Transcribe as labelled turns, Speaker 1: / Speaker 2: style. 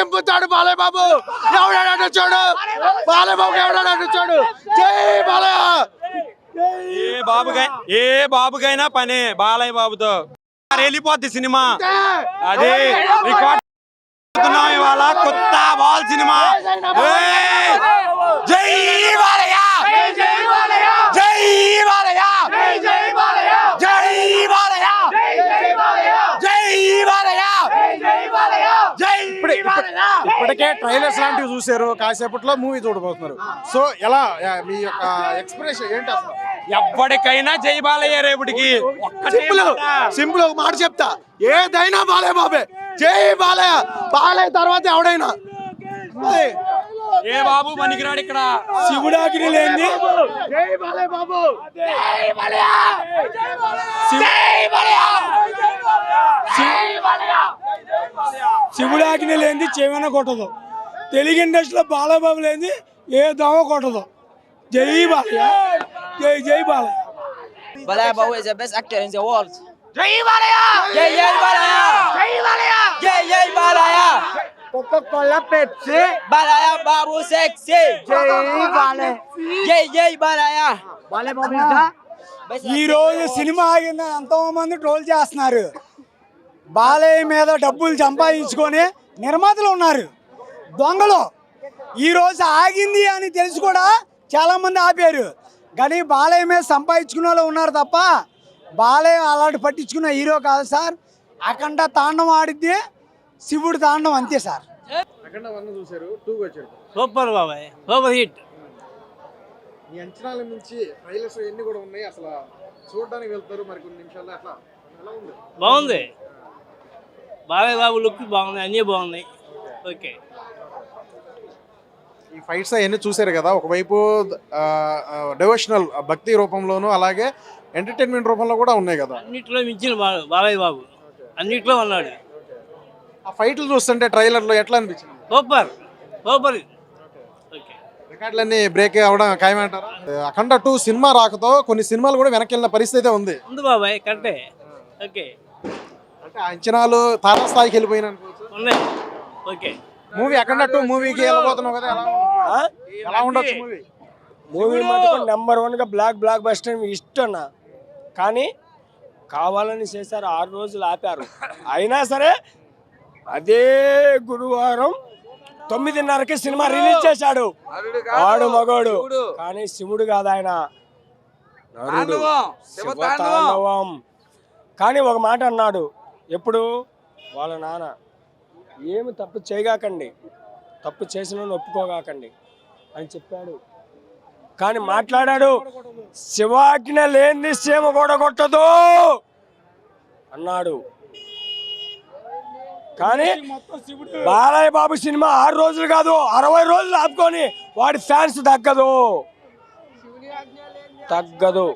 Speaker 1: చింపుతాడు బాలయ్య బాబు ఎవడాడు చూడు బాలయ్య బాబు ఎవడాడు చూడు జై బాలయ్య!
Speaker 2: ఏ బాబుగా ఏ బాబుకైనా పనే బాలయ్య బాబుతో వెళ్ళిపోద్ది సినిమా. అదే రికార్డ్ ఇవాళ కొత్త బాల్ సినిమా! జై బాలయ్య జై బాలయ్య జై బాలయ్య జై బాలయ్య జై
Speaker 3: ఇప్పటికే ట్రైలర్స్ లాంటివి చూసారు కాసేపట్లో మూవీ చూడబోతున్నారు. సో ఎలా మీ యొక్క ఎక్స్ప్రెషన్ ఏంటి అసలు?
Speaker 2: ఎప్పటికైనా జై బాలయ్య ఒక్కటే
Speaker 1: సింపుల్. సింపుల్ ఒక మాట చెప్తా. ఏదైనా బాలయ్య బాబే. జై బాలయ్య. బాలయ్య తర్వాత ఎవడైనా.
Speaker 2: ఏ బాబు పనికిరాడు ఇక్కడ?
Speaker 4: శివుడాకిని లేని
Speaker 1: బాబు.
Speaker 4: శివుడాకిని లేని చెవన కొట్టదు తెలుగు ఇండస్ట్రీలో బాలబాబు లేని ఏ దోమ కొట్టదు జై బాలయ్య జై జై Balayya
Speaker 5: Balaya Babu is the best actor in the world. Jai Balaya! Jai Jai Balaya! Jai Balaya! Jai Jai Balaya!
Speaker 4: Coca-Cola Pepsi
Speaker 5: Balaya Babu sexy!
Speaker 4: జై Balayya
Speaker 5: Jai Jai Balaya! Best
Speaker 4: ఈ రోజు సినిమా ఆగిందని ఎంతో మంది ట్రోల్ చేస్తున్నారు బాలయ్య మీద డబ్బులు సంపాదించుకొని నిర్మాతలు ఉన్నారు. దొంగలు. ఈ రోజు ఆగింది అని తెలిసి కూడా చాలా మంది ఆపారు. కానీ బాలయ్య మీద సంపాదించుకునే వాళ్ళు ఉన్నారు తప్ప బాలయ్య అలాంటి పట్టించుకున్న హీరో కాదు సార్. అఖండ తాండం ఆడిద్ది. శివుడు తాండం అంతే సార్.
Speaker 6: సూపర్ బాబాయ్. Super hit.
Speaker 3: అంచనాల నుంచి ట్రైలర్స్ ఎన్ని కూడా ఉన్నాయి? అసలు చూడడానికి వెళ్తారు. మరి కొన్ని నిమిషాల్లో అట్లా.
Speaker 6: బాగుంది. బాబాయ్ బాబు లుక్ బాగుంది అన్నీ బాగున్నాయి. ఓకే.
Speaker 3: ఈ ఫైట్స్ అవన్నీ చూసారు కదా ఒకవైపు డివోషనల్ భక్తి రూపంలోనూ అలాగే ఎంటర్టైన్మెంట్ రూపంలో కూడా ఉన్నాయి కదా.
Speaker 6: అన్నిట్లో మించిన బాబాయ్ బాబు. అన్నిట్లో ఉన్నాడు.
Speaker 3: ఆ ఫైట్లు చూస్తుంటే ట్రైలర్లో ఎట్లా అనిపించింది?
Speaker 6: సూపర్. సూపర్. ఓకే.
Speaker 3: రికార్డులన్నీ బ్రేక్ అవడం ఖాయమంటారా? అఖండ టూ సినిమా రాకతో కొన్ని సినిమాలు కూడా వెనక్కి వెళ్ళిన పరిస్థితి ఉంది.
Speaker 6: ఉంది బాబాయ్ కరెక్టే. ఓకే.
Speaker 3: అంటే ఆ అంచనాలు తారాస్థాయికి వెళ్ళిపోయిన
Speaker 6: ఉన్నాయి. ఓకే.
Speaker 3: మూవీ మూవీకి వెళ్ళబోతున్నావు కదా ఎలా ఉంది? ఎలా ఉండొచ్చు మూవీ?
Speaker 4: మూవీ మటుకు నెంబర్ వన్గా బ్లాక్ బ్లాక్ బస్టర్ ఇష్టం కానీ కావాలని చేశారు ఆరు రోజులు ఆపారు. అయినా సరే అదే గురువారం తొమ్మిదిన్నరకి సినిమా రిలీజ్ చేశాడు. ఆడు మగోడు. కానీ శివుడు కాదు ఆయన. కానీ ఒక మాట అన్నాడు. ఎప్పుడు? వాళ్ళ నాన్న. ఏమి తప్పు చేయగాకండి. తప్పు చేసిన ఒప్పుకోగాకండి అని చెప్పాడు. కానీ మాట్లాడాడు శివాజ్ఞ లేని సీమ కూడా కొట్టదు అన్నాడు. కానీ బాలయ్య బాబు సినిమా ఆరు రోజులు కాదు అరవై రోజులు ఆపుకొని వాడి ఫ్యాన్స్ తగ్గదు. తగ్గదు.